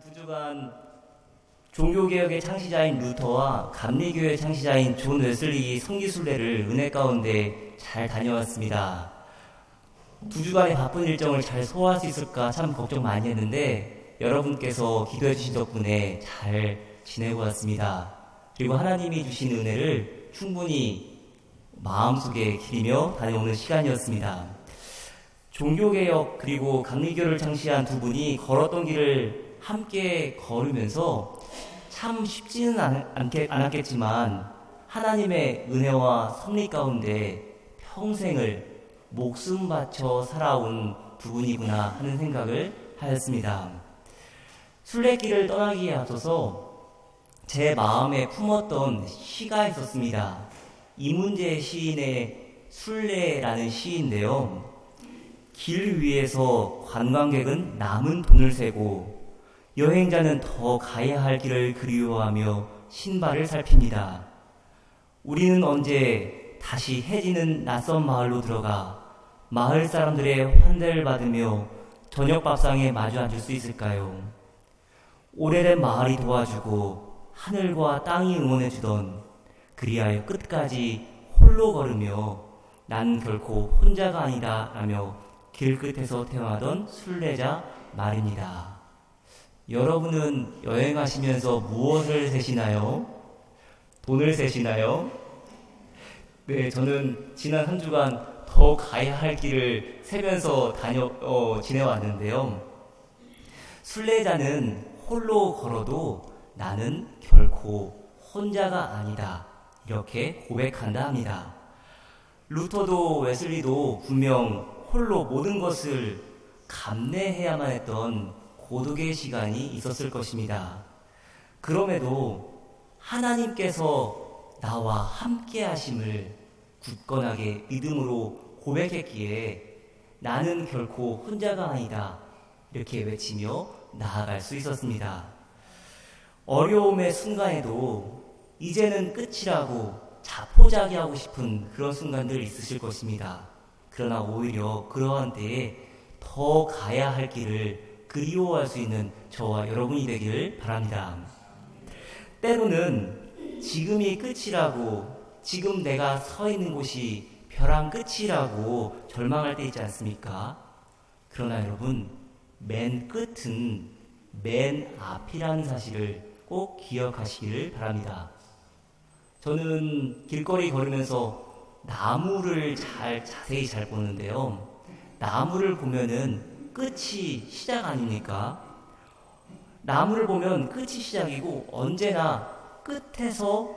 두 주간 종교개혁의 창시자인 루터와 감리교의 창시자인 존 웨슬리 성기순례를 은혜 가운데 잘 다녀왔습니다. 두 주간의 바쁜 일정을 잘 소화할 수 있을까 참 걱정 많이 했는데 여러분께서 기도해 주신 덕분에 잘 지내고 왔습니다. 그리고 하나님이 주신 은혜를 충분히 마음속에 기리며 다녀오는 시간이었습니다. 종교개혁 그리고 감리교를 창시한 두 분이 걸었던 길을 함께 걸으면서 참 쉽지는 않, 않겠, 않았겠지만 하나님의 은혜와 섭리 가운데 평생을 목숨 바쳐 살아온 두 분이구나 하는 생각을 하였습니다. 순례길을 떠나기에 앞서서 제 마음에 품었던 시가 있었습니다. 이문재 시인의 순례라는 시인데요. 길 위에서 관광객은 남은 돈을 세고 여행자는 더 가야 할 길을 그리워하며 신발을 살핍니다. 우리는 언제 다시 해지는 낯선 마을로 들어가 마을 사람들의 환대를 받으며 저녁 밥상에 마주 앉을 수 있을까요? 오래된 마을이 도와주고 하늘과 땅이 응원해주던 그리하여 끝까지 홀로 걸으며 난 결코 혼자가 아니다 라며 길 끝에서 태어나던 순례자 말입니다. 여러분은 여행하시면서 무엇을 세시나요? 돈을 세시나요? 네, 저는 지난 한 주간 더 가야 할 길을 세면서 다녀 어, 지내왔는데요. 순례자는 홀로 걸어도 나는 결코 혼자가 아니다. 이렇게 고백한다 합니다. 루터도 웨슬리도 분명 홀로 모든 것을 감내해야만 했던 고독의 시간이 있었을 것입니다. 그럼에도 하나님께서 나와 함께 하심을 굳건하게 믿음으로 고백했기에 나는 결코 혼자가 아니다. 이렇게 외치며 나아갈 수 있었습니다. 어려움의 순간에도 이제는 끝이라고 자포자기하고 싶은 그런 순간들 있으실 것입니다. 그러나 오히려 그러한 때에 더 가야 할 길을 그리워할 수 있는 저와 여러분이 되기를 바랍니다. 때로는 지금이 끝이라고 지금 내가 서 있는 곳이 벼랑 끝이라고 절망할 때 있지 않습니까? 그러나 여러분, 맨 끝은 맨 앞이라는 사실을 꼭 기억하시기를 바랍니다. 저는 길거리 걸으면서 나무를 잘 자세히 잘 보는데요. 나무를 보면은 끝이 시작 아닙니까? 나무를 보면 끝이 시작이고 언제나 끝에서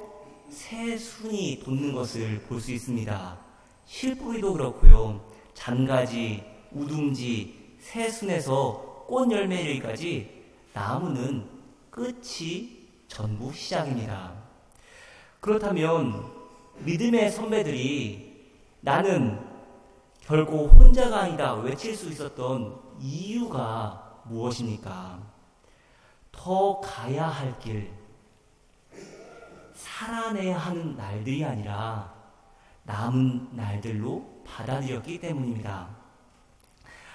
새 순이 돋는 것을 볼 수 있습니다. 실뿌리도 그렇고요. 잔가지, 우둥지, 새순에서 꽃 열매까지 나무는 끝이 전부 시작입니다. 그렇다면 믿음의 선배들이 나는 결국 혼자가 아니다 외칠 수 있었던 이유가 무엇입니까? 더 가야 할 길, 살아내야 하는 날들이 아니라 남은 날들로 받아들였기 때문입니다.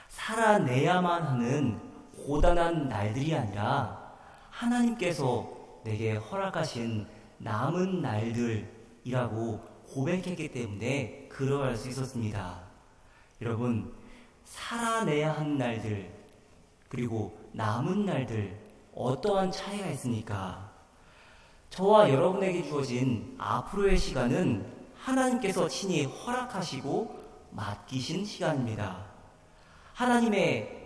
살아내야만 하는 고단한 날들이 아니라 하나님께서 내게 허락하신 남은 날들이라고 고백했기 때문에 그러할 수 있었습니다. 여러분, 살아내야 하는 날들, 그리고 남은 날들, 어떠한 차이가 있습니까? 저와 여러분에게 주어진 앞으로의 시간은 하나님께서 친히 허락하시고 맡기신 시간입니다. 하나님의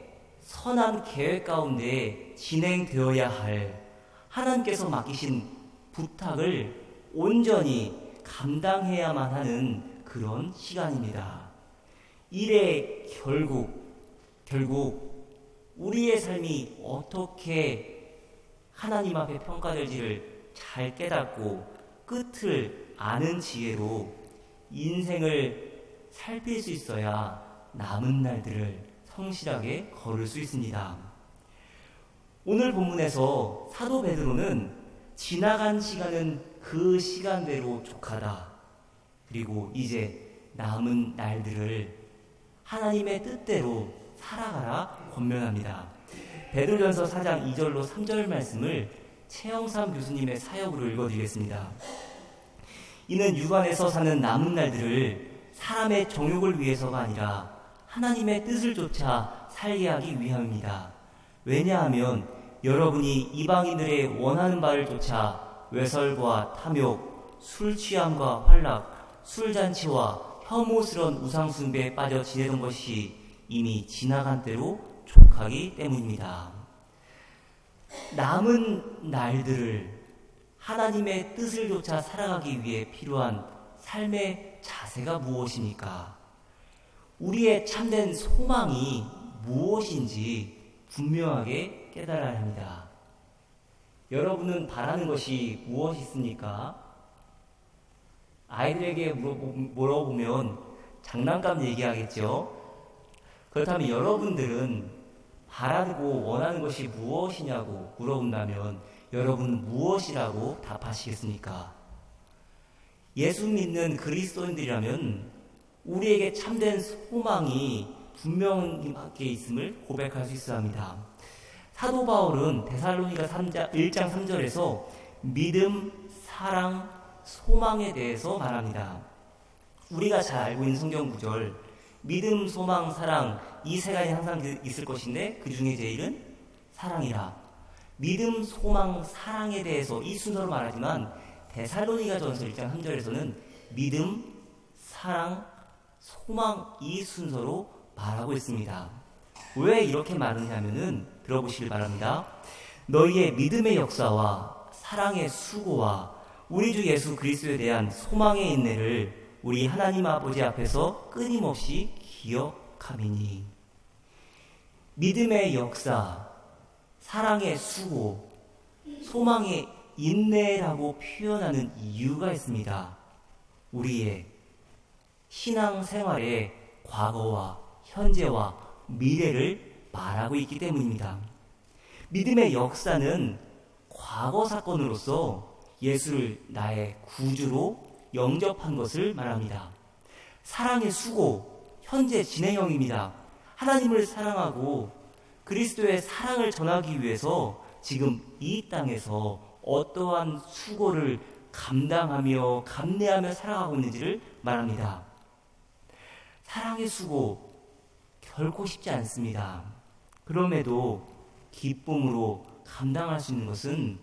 선한 계획 가운데 진행되어야 할 하나님께서 맡기신 부탁을 온전히 감당해야만 하는 그런 시간입니다. 일의 결국, 결국 우리의 삶이 어떻게 하나님 앞에 평가될지를 잘 깨닫고 끝을 아는 지혜로 인생을 살필 수 있어야 남은 날들을 성실하게 걸을 수 있습니다. 오늘 본문에서 사도 베드로는 지나간 시간은 그 시간대로 족하다. 그리고 이제 남은 날들을 하나님의 뜻대로 살아가라 권면합니다. 베드로전서 4장 2절로 3절 말씀을 최영삼 교수님의 사역으로 읽어드리겠습니다. 이는 육안에서 사는 남은 날들을 사람의 정욕을 위해서가 아니라 하나님의 뜻을 쫓아 살게 하기 위함입니다. 왜냐하면 여러분이 이방인들의 원하는 바를 쫓아 외설과 탐욕, 술 취함과 활락, 술잔치와 혐오스러운 우상 숭배에 빠져 지내던 것이 이미 지나간 때로 족하기 때문입니다. 남은 날들을 하나님의 뜻을 쫓아 살아가기 위해 필요한 삶의 자세가 무엇입니까? 우리의 참된 소망이 무엇인지 분명하게 깨달아야 합니다. 여러분은 바라는 것이 무엇이 있습니까? 아이들에게 물어보면 장난감 얘기하겠죠? 그렇다면 여러분들은 바라고 원하는 것이 무엇이냐고 물어본다면 여러분은 무엇이라고 답하시겠습니까? 예수 믿는 그리스도인들이라면 우리에게 참된 소망이 분명하게 있음을 고백할 수 있어 합니다. 사도 바울은 데살로니가 3장, 1장 3절에서 믿음, 사랑, 소망에 대해서 말합니다. 우리가 잘 알고 있는 성경 구절, 믿음, 소망, 사랑 이 세 가지 항상 그 있을 것인데 그 중에 제일은 사랑이라. 믿음, 소망, 사랑에 대해서 이 순서로 말하지만 데살로니가 전서 1장 3절에서는 믿음, 사랑, 소망 이 순서로 말하고 있습니다. 왜 이렇게 말하냐면은 들어보시길 바랍니다. 너희의 믿음의 역사와 사랑의 수고와 우리 주 예수 그리스도에 대한 소망의 인내를 우리 하나님 아버지 앞에서 끊임없이 기억함이니 믿음의 역사, 사랑의 수고, 소망의 인내라고 표현하는 이유가 있습니다. 우리의 신앙 생활의 과거와 현재와 미래를 말하고 있기 때문입니다. 믿음의 역사는 과거 사건으로서 예수를 나의 구주로 영접한 것을 말합니다. 사랑의 수고, 현재 진행형입니다. 하나님을 사랑하고 그리스도의 사랑을 전하기 위해서 지금 이 땅에서 어떠한 수고를 감당하며 감내하며 살아가고 있는지를 말합니다. 사랑의 수고 결코 쉽지 않습니다. 그럼에도 기쁨으로 감당할 수 있는 것은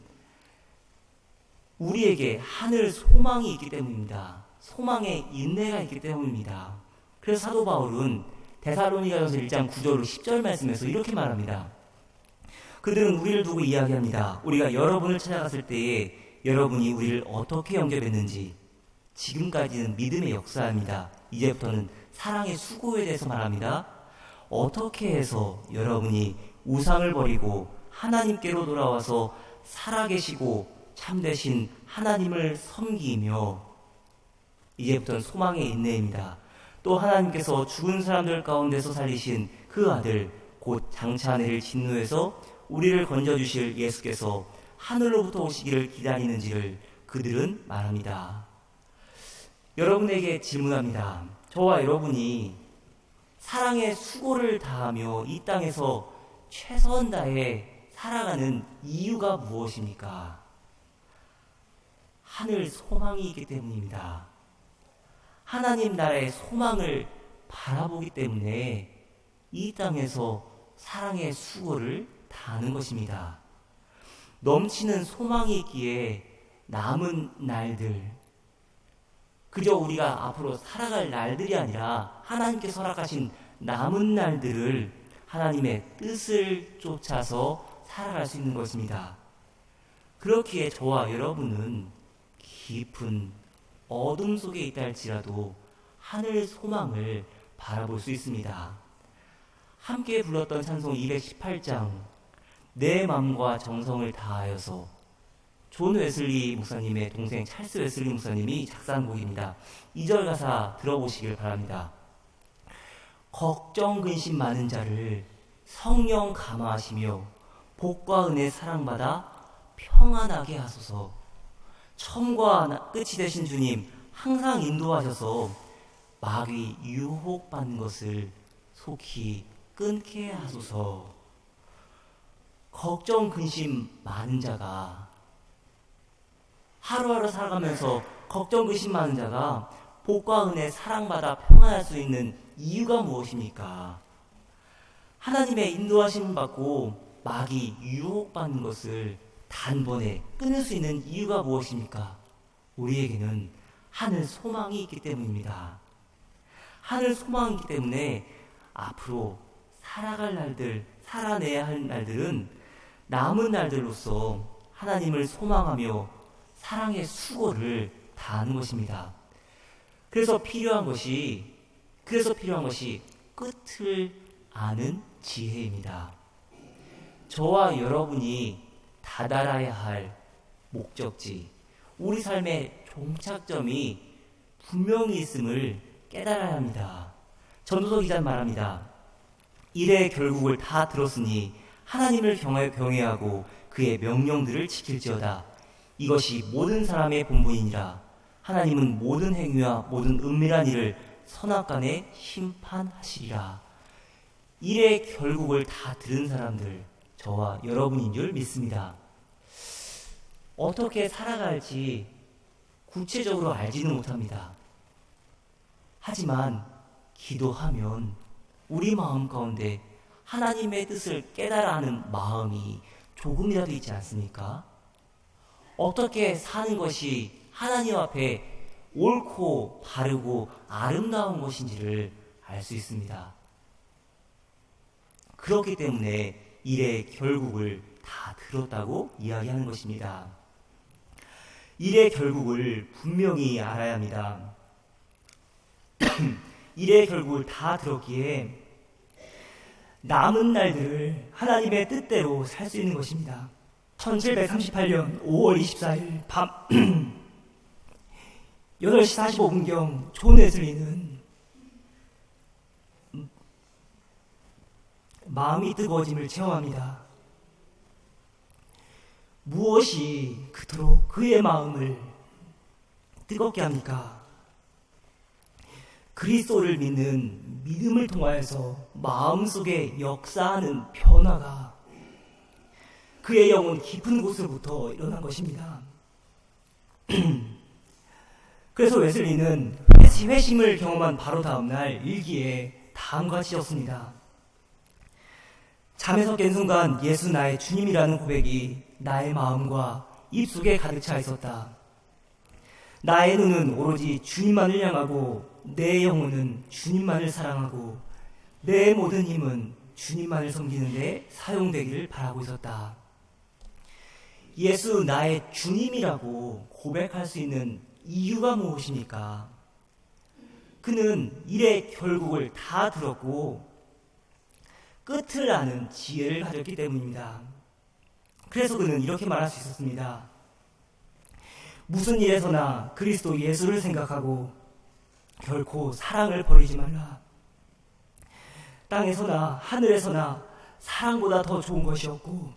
우리에게 하늘 소망이 있기 때문입니다. 소망의 인내가 있기 때문입니다. 그래서 사도 바울은 데살로니가전서 1장 9절로 10절 말씀에서 이렇게 말합니다. 그들은 우리를 두고 이야기합니다. 우리가 여러분을 찾아갔을 때에 여러분이 우리를 어떻게 영접했는지 지금까지는 믿음의 역사입니다. 이제부터는 사랑의 수고에 대해서 말합니다. 어떻게 해서 여러분이 우상을 버리고 하나님께로 돌아와서 살아계시고 참되신 하나님을 섬기며 이제부터는 소망의 인내입니다. 또 하나님께서 죽은 사람들 가운데서 살리신 그 아들 곧 장차 내릴 진노에서 우리를 건져 주실 예수께서 하늘로부터 오시기를 기다리는지를 그들은 말합니다. 여러분에게 질문합니다. 저와 여러분이 사랑의 수고를 다하며 이 땅에서 최선 다해 살아가는 이유가 무엇입니까? 하늘 소망이 있기 때문입니다. 하나님 나라의 소망을 바라보기 때문에 이 땅에서 사랑의 수고를 다하는 것입니다. 넘치는 소망이 있기에 남은 날들, 그저 우리가 앞으로 살아갈 날들이 아니라 하나님께서 허락하신 남은 날들을 하나님의 뜻을 쫓아서 살아갈 수 있는 것입니다. 그렇기에 저와 여러분은 깊은 어둠 속에 있다 할지라도 하늘 소망을 바라볼 수 있습니다. 함께 불렀던 찬송 218장 내 마음과 정성을 다하여서 존 웨슬리 목사님의 동생 찰스 웨슬리 목사님이 작사한 곡입니다. 2절 가사 들어보시길 바랍니다. 걱정 근심 많은 자를 성령 감화하시며 복과 은혜 사랑받아 평안하게 하소서. 처음과 끝이 되신 주님 항상 인도하셔서 마귀 유혹받는 것을 속히 끊게 하소서. 걱정 근심 많은 자가 하루하루 살아가면서 걱정 근심 많은 자가 복과 은혜 사랑받아 평안할 수 있는 이유가 무엇입니까? 하나님의 인도하심 받고 마귀 유혹받는 것을 단번에 끊을 수 있는 이유가 무엇입니까? 우리에게는 하늘 소망이 있기 때문입니다. 하늘 소망이 있기 때문에 앞으로 살아갈 날들, 살아내야 할 날들은 남은 날들로서 하나님을 소망하며 사랑의 수고를 다하는 것입니다. 그래서 필요한 것이, 그래서 필요한 것이 끝을 아는 지혜입니다. 저와 여러분이 다다라야 할 목적지, 우리 삶의 종착점이 분명히 있음을 깨달아야 합니다. 전도서 기자 말합니다. 일의 결국을 다 들었으니 하나님을 경외하고 그의 명령들을 지킬지어다. 이것이 모든 사람의 본분이니라. 하나님은 모든 행위와 모든 은밀한 일을 선악간에 심판하시리라. 일의 결국을 다 들은 사람들, 저와 여러분인 줄 믿습니다. 어떻게 살아갈지 구체적으로 알지는 못합니다. 하지만 기도하면 우리 마음 가운데 하나님의 뜻을 깨달아 하는 마음이 조금이라도 있지 않습니까? 어떻게 사는 것이 하나님 앞에 옳고 바르고 아름다운 것인지를 알 수 있습니다. 그렇기 때문에 일의 결국을 다 들었다고 이야기하는 것입니다. 일의 결국을 분명히 알아야 합니다. 일의 결국을 다 들었기에 남은 날들을 하나님의 뜻대로 살 수 있는 것입니다. 1738년 5월 24일 밤 8시 45분경 존 웨슬리는 마음이 뜨거워짐을 체험합니다. 무엇이 그토록 그의 마음을 뜨겁게 합니까? 그리스도를 믿는 믿음을 통하여서 마음속에 역사하는 변화가 그의 영혼 깊은 곳으로부터 일어난 것입니다. 그래서 웨슬리는 회심을 경험한 바로 다음날 일기에 다음과 같이 적습니다. 잠에서 깬 순간 예수 나의 주님이라는 고백이 나의 마음과 입속에 가득 차 있었다. 나의 눈은 오로지 주님만을 향하고 내 영혼은 주님만을 사랑하고 내 모든 힘은 주님만을 섬기는데 사용되기를 바라고 있었다. 예수 나의 주님이라고 고백할 수 있는 이유가 무엇입니까? 그는 일의 결국을 다 들었고 끝을 아는 지혜를 가졌기 때문입니다. 그래서 그는 이렇게 말할 수 있었습니다. 무슨 일에서나 그리스도 예수를 생각하고 결코 사랑을 버리지 말라. 땅에서나 하늘에서나 사랑보다 더 좋은 것이 없고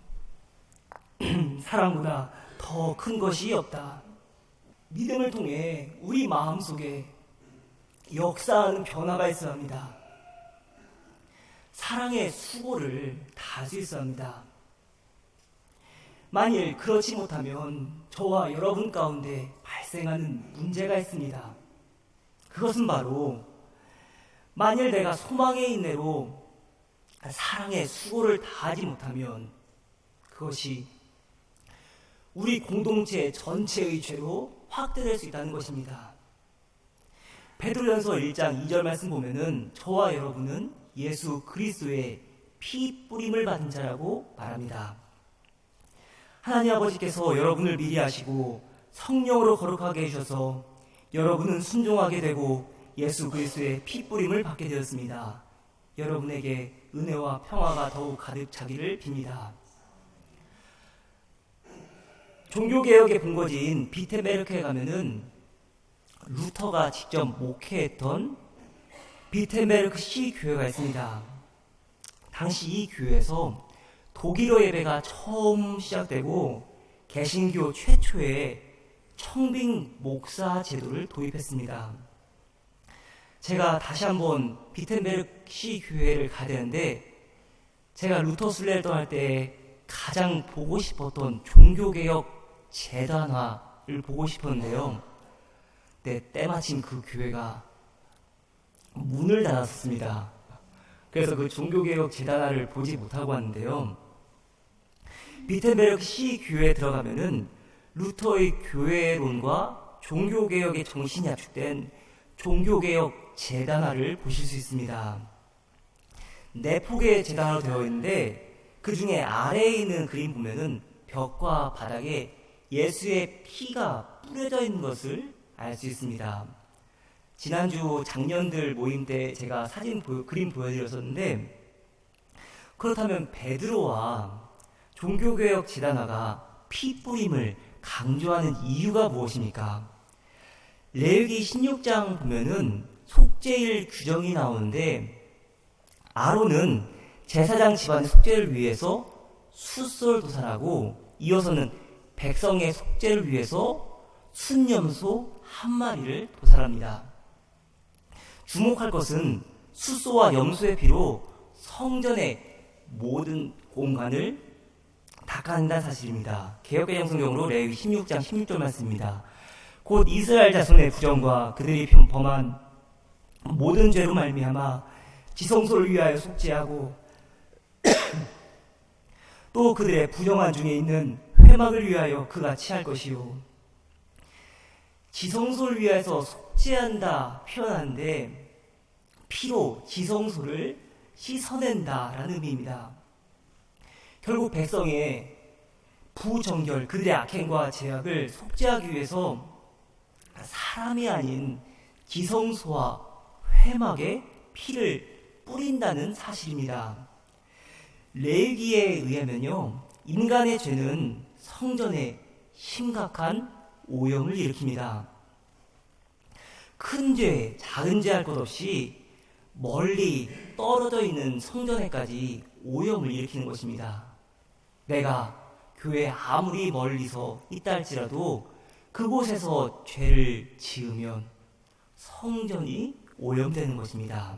사랑보다 더 큰 것이 없다. 믿음을 통해 우리 마음 속에 역사하는 변화가 있어야 합니다. 사랑의 수고를 다할 수 있어야 합니다. 만일 그렇지 못하면 저와 여러분 가운데 발생하는 문제가 있습니다. 그것은 바로 만일 내가 소망의 인내로 사랑의 수고를 다하지 못하면 그것이 우리 공동체 전체의 죄로 확대될 수 있다는 것입니다. 베드로전서 1장 2절 말씀 보면은 저와 여러분은 예수 그리스도의 피 뿌림을 받은 자라고 말합니다. 하나님 아버지께서 여러분을 미리 하시고 성령으로 거룩하게 해주셔서 여러분은 순종하게 되고 예수 그리스도의 피 뿌림을 받게 되었습니다. 여러분에게 은혜와 평화가 더욱 가득 차기를 빕니다. 종교개혁의 본거지인 비테메르크에 가면은 루터가 직접 목회했던 비테메르크 시 교회가 있습니다. 당시 이 교회에서 독일어 예배가 처음 시작되고 개신교 최초의 청빙 목사 제도를 도입했습니다. 제가 다시 한번 비텐베르크 시 교회를 가야 되는데 제가 루터 순례를 떠날 때 가장 보고 싶었던 종교개혁 재단화를 보고 싶었는데요. 네, 때마침 그 교회가 문을 닫았습니다. 그래서 그 종교개혁 재단화를 보지 못하고 왔는데요. 비텐베르크 시 교회에 들어가면은 루터의 교회론과 종교개혁의 정신이 압축된 종교개혁 재단화를 보실 수 있습니다. 네 폭의 재단화로 되어 있는데 그 중에 아래에 있는 그림 보면은 벽과 바닥에 예수의 피가 뿌려져 있는 것을 알 수 있습니다. 지난주 작년들 모임 때 제가 사진 보여, 그림 보여드렸었는데 그렇다면 베드로와 종교개혁 재단화가 피 뿌림을 강조하는 이유가 무엇입니까? 레위기 16장 보면은 속죄일 규정이 나오는데 아론은 제사장 집안의 속죄를 위해서 숫솔 도살하고 이어서는 백성의 속죄를 위해서 순염소 한 마리를 도살합니다. 주목할 것은 숫소와 염소의 피로 성전의 모든 공간을 닦아낸다는 사실입니다. 개혁개정 성경으로 레위 16장 16절 말씀입니다. 곧 이스라엘 자손의 부정과 그들이 범한 모든 죄로 말미암아 지성소를 위하여 속죄하고 또 그들의 부정한 중에 있는 회막을 위하여 그가 취할 것이요 지성소를 위하여서 속죄한다 표현하는데 피로 지성소를 씻어낸다라는 의미입니다. 결국 백성의 부정결 그들의 악행과 제약을 속죄하기 위해서 사람이 아닌 지성소와 회막에 피를 뿌린다는 사실입니다. 레위기에 의하면요, 인간의 죄는 성전에 심각한 오염을 일으킵니다. 큰 죄, 작은 죄 할 것 없이 멀리 떨어져 있는 성전에까지 오염을 일으키는 것입니다. 내가 교회 아무리 멀리서 있다 할지라도 그곳에서 죄를 지으면 성전이 오염되는 것입니다.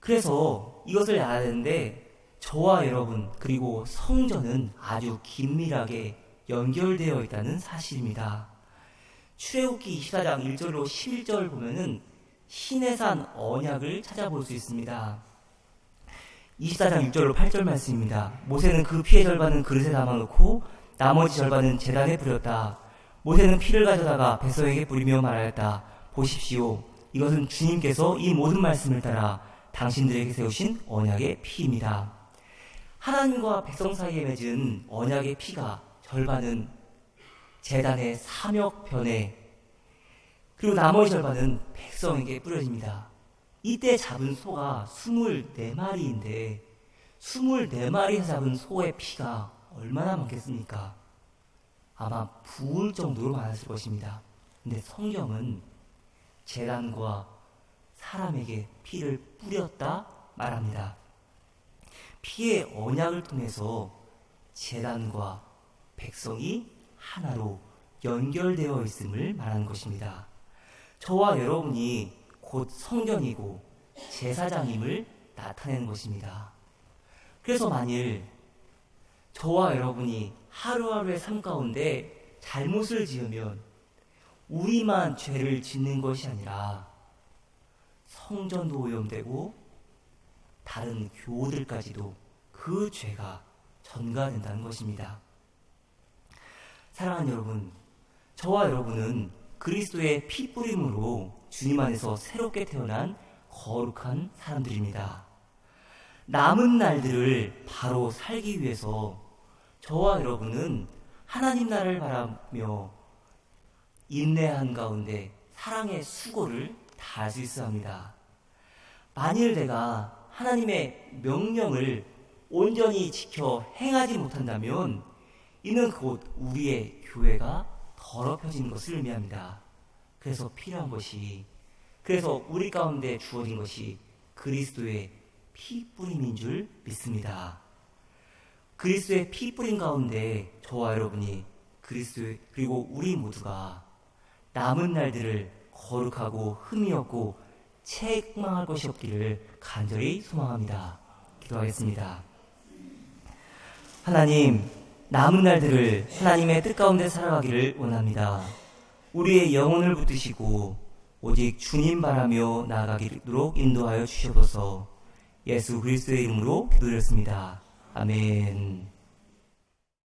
그래서 이것을 알아야 되는데 저와 여러분 그리고 성전은 아주 긴밀하게 연결되어 있다는 사실입니다. 출애굽기 24장 1절로 11절 보면은 신해산 언약을 찾아볼 수 있습니다. 24장 6절로 8절 말씀입니다. 모세는 그 피의 절반은 그릇에 담아놓고 나머지 절반은 재단에 뿌렸다. 모세는 피를 가져다가 백성에게 뿌리며 말하였다. 보십시오. 이것은 주님께서 이 모든 말씀을 따라 당신들에게 세우신 언약의 피입니다. 하나님과 백성 사이에 맺은 언약의 피가 절반은 재단의 사역편에 그리고 나머지 절반은 백성에게 뿌려집니다. 이때 잡은 소가 24마리인데 24마리에서 잡은 소의 피가 얼마나 많겠습니까? 아마 부을 정도로 많았을 것입니다. 근데 성경은 재단과 사람에게 피를 뿌렸다 말합니다. 피의 언약을 통해서 재단과 백성이 하나로 연결되어 있음을 말하는 것입니다. 저와 여러분이 곧 성전이고 제사장임을 나타내는 것입니다. 그래서 만일 저와 여러분이 하루하루의 삶 가운데 잘못을 지으면 우리만 죄를 짓는 것이 아니라 성전도 오염되고 다른 교우들까지도 그 죄가 전가된다는 것입니다. 사랑하는 여러분, 저와 여러분은 그리스도의 피 뿌림으로 주님 안에서 새롭게 태어난 거룩한 사람들입니다. 남은 날들을 바로 살기 위해서 저와 여러분은 하나님 나라를 바라며 인내한 가운데 사랑의 수고를 다할 수 있어야 합니다. 만일 내가 하나님의 명령을 온전히 지켜 행하지 못한다면 이는 곧 우리의 교회가 더럽혀진 것을 의미합니다. 그래서 필요한 것이 그래서 우리 가운데 주어진 것이 그리스도의 피 뿌림인 줄 믿습니다. 그리스도의 피 뿌림 가운데 저와 여러분이 그리스도 그리고 우리 모두가 남은 날들을 거룩하고 흠이 없고 책망할 것이 없기를 간절히 소망합니다. 기도하겠습니다. 하나님, 남은 날들을 하나님의 뜻 가운데 살아가기를 원합니다. 우리의 영혼을 붙드시고 오직 주님 바라며 나아가도록 인도하여 주시옵소서. 예수 그리스도의 이름으로 기도드렸습니다. 아멘.